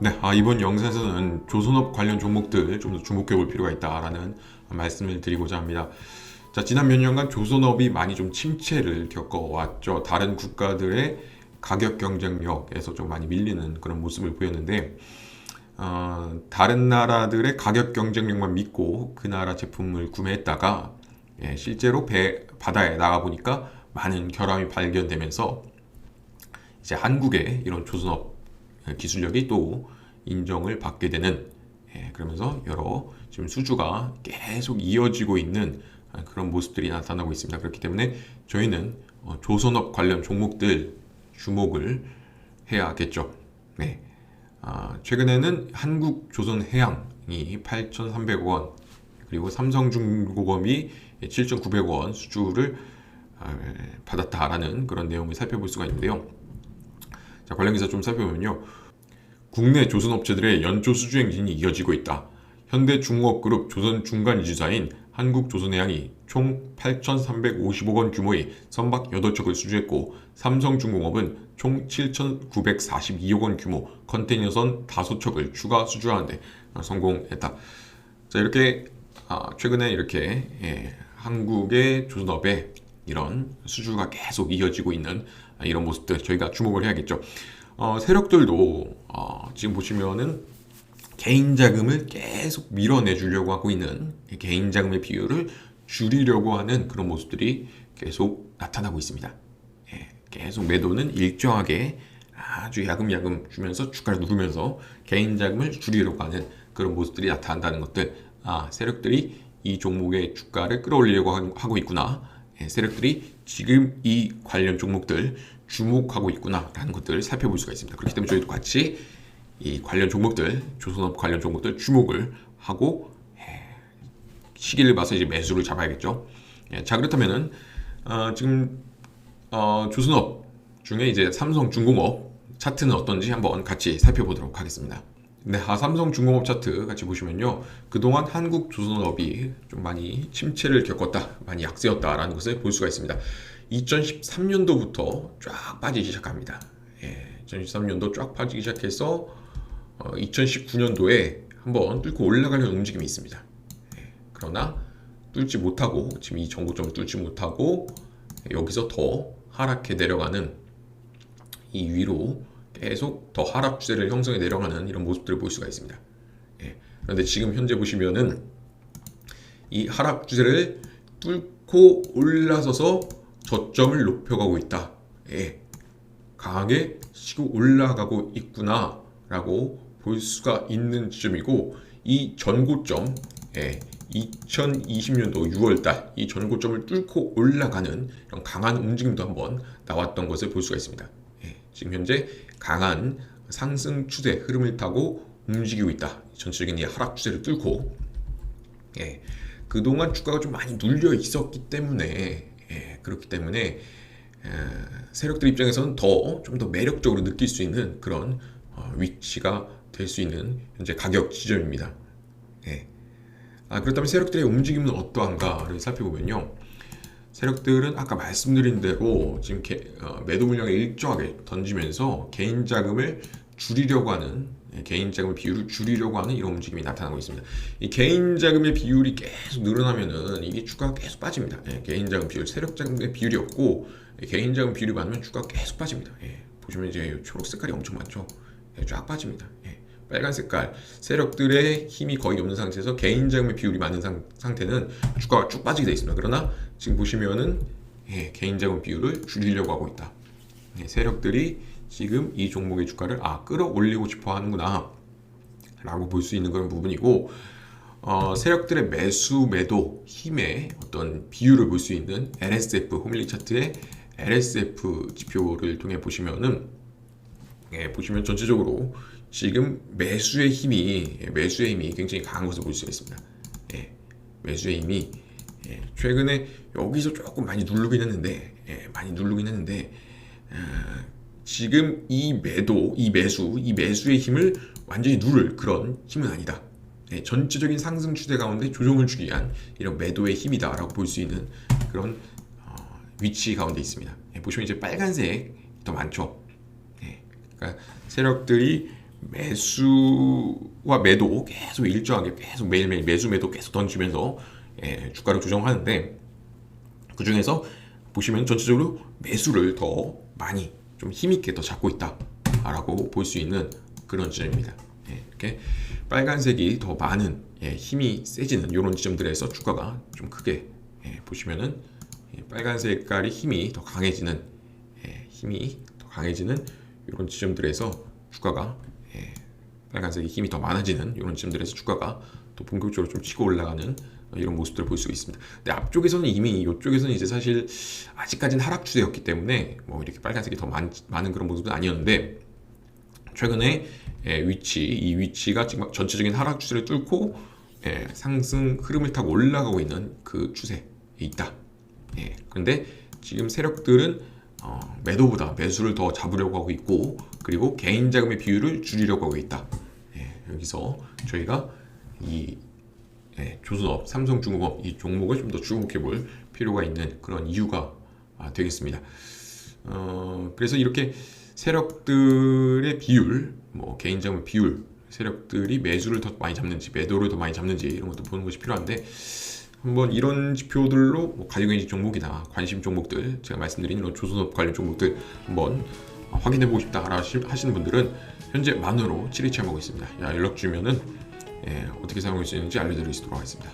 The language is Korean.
네, 아, 이번 영상에서는 조선업 관련 종목들 좀 더 주목해 볼 필요가 있다라는 말씀을 드리고자 합니다. 자, 지난 몇 년간 조선업이 많이 좀 침체를 겪어왔죠. 다른 국가들의 가격 경쟁력에서 좀 많이 밀리는 그런 모습을 보였는데, 어, 다른 나라들의 가격 경쟁력만 믿고 그 나라 제품을 구매했다가 예, 실제로 배, 바다에 나가 보니까 많은 결함이 발견되면서 이제 한국의 이런 조선업 기술력이 또 인정을 받게 되는 예, 그러면서 여러 지금 수주가 계속 이어지고 있는 그런 모습들이 나타나고 있습니다. 그렇기 때문에 저희는 어, 조선업 관련 종목들 주목을 해야겠죠. 네. 아, 최근에는 한국조선해양이 8,300원 그리고 삼성중공업이 7,900원 수주를 아, 받았다라는 그런 내용을 살펴볼 수가 있는데요. 자, 관련 기사 좀 살펴보면요. 국내 조선업체들의 연초 수주 행진이 이어지고 있다. 현대중공업그룹 조선 중간 이주사인 한국조선해양이 총 8,355억 원 규모의 선박 8척을 수주했고 삼성중공업은 총 7,942억 원 규모 컨테이너선 5척을 추가 수주하는데 성공했다. 자 이렇게 아, 최근에 이렇게 예, 한국의 조선업에 이런 수주가 계속 이어지고 있는 이런 모습들 저희가 주목을 해야겠죠. 어, 세력들도 어, 지금 보시면은 개인 자금을 계속 밀어내 주려고 하고 있는 개인 자금의 비율을 줄이려고 하는 그런 모습들이 계속 나타나고 있습니다. 예, 계속 매도는 일정하게 아주 야금야금 주면서 주가를 누르면서 개인 자금을 줄이려고 하는 그런 모습들이 나타난다는 것들 아 세력들이 이 종목의 주가를 끌어올리려고 하고 있구나 예, 세력들이 지금 이 관련 종목들 주목하고 있구나라는 것들을 살펴볼 수가 있습니다. 그렇기 때문에 저희도 같이 이 관련 종목들, 조선업 관련 종목들 주목을 하고 예, 시기를 봐서 이제 매수를 잡아야겠죠. 예, 자 그렇다면은 어, 지금 어, 조선업 중에 이제 삼성중공업 차트는 어떤지 한번 같이 살펴보도록 하겠습니다. 네, 아, 삼성 중공업 차트 같이 보시면요. 그동안 한국 조선업이 좀 많이 침체를 겪었다, 많이 약세였다라는 것을 볼 수가 있습니다. 2013년도부터 쫙 빠지기 시작합니다. 예, 2013년도 쫙 빠지기 시작해서 어, 2019년도에 한번 뚫고 올라가려는 움직임이 있습니다. 예, 그러나 뚫지 못하고 지금 이 전고점을 뚫지 못하고 여기서 더 하락해 내려가는 이 위로 계속 더 하락 추세를 형성해 내려가는 이런 모습들을 볼 수가 있습니다. 예, 그런데 지금 현재 보시면은 이 하락 추세를 뚫고 올라서서 저점을 높여가고 있다. 예, 강하게 치고 올라가고 있구나라고 볼 수가 있는 지점이고 이 전고점 예, 2020년도 6월달 이 전고점을 뚫고 올라가는 이런 강한 움직임도 한번 나왔던 것을 볼 수가 있습니다. 예, 지금 현재 강한 상승 추세 흐름을 타고 움직이고 있다. 전체적인 이 하락 추세를 뚫고 예, 그동안 주가가 좀 많이 눌려 있었기 때문에 예, 그렇기 때문에 에, 세력들 입장에서는 더 좀 더 매력적으로 느낄 수 있는 그런 어, 위치가 될 수 있는 현재 가격 지점입니다. 예. 아, 그렇다면 세력들의 움직임은 어떠한가를 살펴보면요. 세력들은 아까 말씀드린 대로 지금 개, 어, 매도 물량을 일정하게 던지면서 개인 자금을 줄이려고 하는 예, 개인 자금 비율을 줄이려고 하는 이런 움직임이 나타나고 있습니다. 이 개인 자금의 비율이 계속 늘어나면은 이게 주가가 계속 빠집니다. 예, 개인 자금 비율, 세력 자금의 비율이 없고 예, 개인 자금 비율이 많으면 주가가 계속 빠집니다. 예, 보시면 이제 초록 색깔이 엄청 많죠. 예, 쫙 빠집니다. 예, 빨간 색깔 세력들의 힘이 거의 없는 상태에서 개인 자금의 비율이 많은 상, 상태는 주가가 쭉 빠지게 되어 있습니다. 그러나 지금 보시면은 예, 개인 자금 비율을 줄이려고 하고 있다. 예, 세력들이 지금 이 종목의 주가를 아 끌어올리고 싶어 하는구나 라고 볼 수 있는 그런 부분이고 어, 세력들의 매수 매도 힘의 어떤 비율을 볼 수 있는 LSF 호밀리 차트의 LSF 지표를 통해 보시면은 예, 보시면 전체적으로 지금 매수의 힘이 예, 매수의 힘이 굉장히 강한 것을 볼 수가 있습니다. 예, 매수의 힘이 예, 최근에 여기서 조금 많이 누르긴 했는데 예, 많이 누르긴 했는데 어, 지금 이 매도, 이 매수, 이 매수의 힘을 완전히 누를 그런 힘은 아니다. 예, 전체적인 상승 추세 가운데 조정을 주기 위한 이런 매도의 힘이다라고 볼 수 있는 그런 어, 위치 가운데 있습니다. 예, 보시면 이제 빨간색 더 많죠. 예, 그러니까 세력들이 매수와 매도 계속 일정하게 계속 매일매일 매수 매도 계속 던지면서 예, 주가를 조정하는데 그 중에서 보시면 전체적으로 매수를 더 많이 좀 힘있게 더 잡고 있다라고 볼 수 있는 그런 지점입니다. 예, 이렇게 빨간색이 더 많은 예, 힘이 세지는 이런 지점들에서 주가가 좀 크게 예, 보시면은 예, 빨간 색깔이 힘이 더 강해지는 예, 힘이 더 강해지는 이런 지점들에서 주가가 예, 빨간색이 힘이 더 많아지는 이런 지점들에서 주가가 또 본격적으로 좀 치고 올라가는 이런 모습들을 볼 수가 있습니다. 근데 앞쪽에서는 이미 이쪽에서는 이제 사실 아직까지는 하락 추세였기 때문에 뭐 이렇게 빨간색이 더 많, 많은 그런 모습은 아니었는데 최근에 예, 위치 이 위치가 지금 전체적인 하락 추세를 뚫고 예, 상승 흐름을 타고 올라가고 있는 그 추세에 있다. 예, 그런데 지금 세력들은 어, 매도보다 매수를 더 잡으려고 하고 있고 그리고 개인 자금의 비율을 줄이려고 하고 있다. 예, 여기서 저희가 이 예, 조선업, 삼성중공업 이 종목을 좀 더 주목해 볼 필요가 있는 그런 이유가 아, 되겠습니다. 어, 그래서 이렇게 세력들의 비율, 뭐 개인 자금 비율, 세력들이 매수를 더 많이 잡는지 매도를 더 많이 잡는지 이런 것도 보는 것이 필요한데 한번 이런 지표들로 뭐 가격인식 종목이나 관심 종목들 제가 말씀드린 이런 조선업 관련 종목들 한번 확인해 보고 싶다 하시는 분들은 현재 만으로 7위 체험하고 있습니다. 야, 연락 주면은 예, 어떻게 사용할 수 있는지 있도록 하겠습니다.